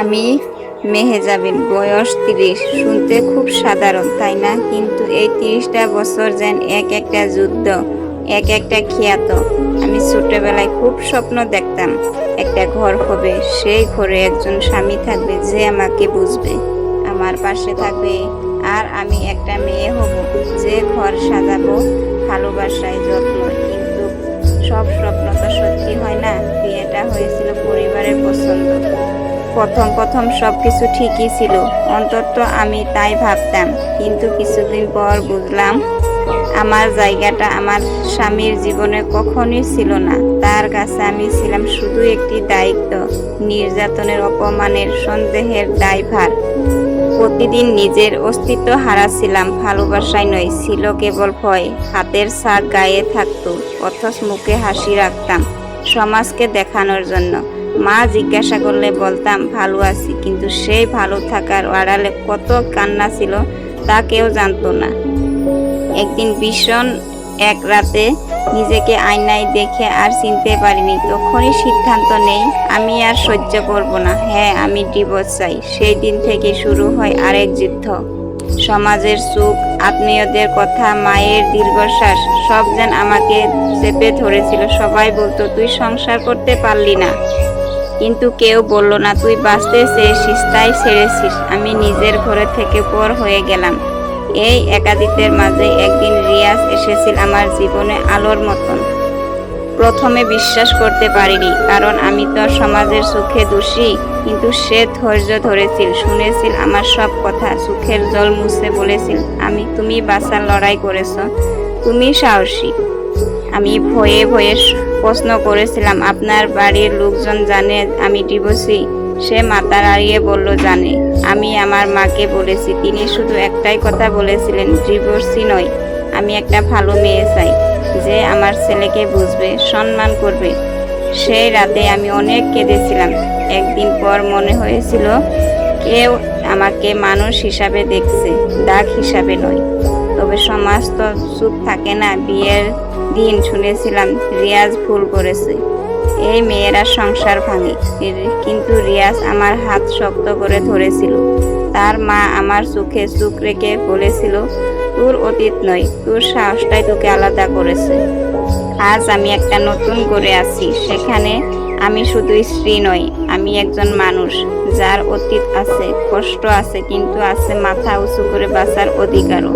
আমি মেহেজাবিন, বয়স তিরিশ। শুনতে খুব সাধারণ, তাই না? কিন্তু এই তিরিশটা বছর যেন এক একটা যুদ্ধ, এক একটা খিয়াত। আমি ছোটবেলায় খুব স্বপ্ন দেখতাম, একটা ঘর হবে, সেই ঘরে একজন স্বামী থাকবে যে আমাকে বুঝবে। আমার পাশে থাকবে, আর আমি একটা মেয়ে হব যে ঘর সাজাবো, ভালোবাসায় যত্ন কিন্তু সব স্বপ্ন তো সত্যি। প্রথম প্রথম সব কিছু ঠিকই ছিল। অন্তত আমি তাই ভাবতাম। কিন্তু কিছুদিন পর বুঝলাম, আমার জায়গাটা আমার স্বামীর জীবনে কখনোই ছিল না। তার কাছে আমি ছিলাম শুধু একটি দায়িত্ব, নির্যাতনের অপমানের সন্দেহের দায়ভার। প্রতিদিন নিজের অস্তিত্ব হারাচ্ছিলাম ভালোবাসায় নয় ছিল কেবল ভয়। হাতের শাক গায়ে থাকতো, অথচ মুখে হাসি রাখতাম সমাজকে দেখানোর জন্য। মা জিজ্ঞাসা করলে, বলতাম, ভালো আছি, কিন্তু সেই ভালো থাকার আড়ালে কত কান্না ছিল তা কেউ জানতো না। একদিন ভীষণ এক রাতে নিজেকে আয়নায় দেখে আর চিনতে পারিনি, তখনই সিদ্ধান্ত নেই, আমি আর সহ্য করব না। হ্যাঁ আমি ডিভোর্স চাই। সেই দিন থেকে শুরু হয় আরেক যুদ্ধ। সমাজের সুখ, আত্মীয়দের কথা, মায়ের দীর্ঘশ্বাস, সব যেন আমাকে চেপে ধরেছিল। সবাই বলতো, তুই সংসার করতে পারলি না। কিন্তু কেউ বলল না, তুই বাঁচতে চেয়েছিস, তাই ছেড়েছিস। আমি নিজের ঘরে থেকে পর হয়ে গেলাম। এই একাদিতের মাঝে একদিন রিয়াজ এসেছিল আমার জীবনে আলোর মতন। প্রথমে বিশ্বাস করতে পারিনি, কারণ আমি তো সমাজের সুখে দোষী, কিন্তু সে ধৈর্য ধরেছিল, শুনেছিল আমার সব কথা, সুখের জল মুছে বলেছিল, আমি, তুমি বাঁচার লড়াই করেছ, তুমি সাহসী। আমি ভয়ে ভয়ে প্রশ্ন করেছিলাম, আপনার বাড়ির লোকজন জানে আমি ডিভোর্সি? সে মাথা নাড়িয়ে বলল, জানে। আমি আমার মাকে বলেছি, তিনি শুধু একটাই কথা বলেছিলেন, ডিভোর্সি নয়, আমি একটা ভালো মেয়ে চাই, যে আমার ছেলেকে বুঝবে, সম্মান করবে। সেই রাতে আমি অনেক কেঁদেছিলাম। একদিন পর মনে হয়েছিল, কেউ আমাকে মানুষ হিসাবে দেখছে, দাগ হিসাবে নয়। তবে সমাজ তো চুপ থাকে না, বিয়ের দিন শুনেছিলাম রিয়াজ ভুল করেছে। এই মেয়েরা সংসার ভাঙে। কিন্তু রিয়াজ আমার হাত শক্ত করে ধরেছিল। তার মা আমার চোখে চোখ রেখে বলেছিল, তোর অতীত নয়, তোর সাহসটাই তোকে আলাদা করেছে। আজ আমি একটা নতুন করে আছি। সেখানে আমি শুধু স্ত্রী নই, আমি একজন মানুষ। যার অতীত আছে, কষ্ট আছে, কিন্তু আছে মাথা উঁচু করে বাঁচার অধিকারও।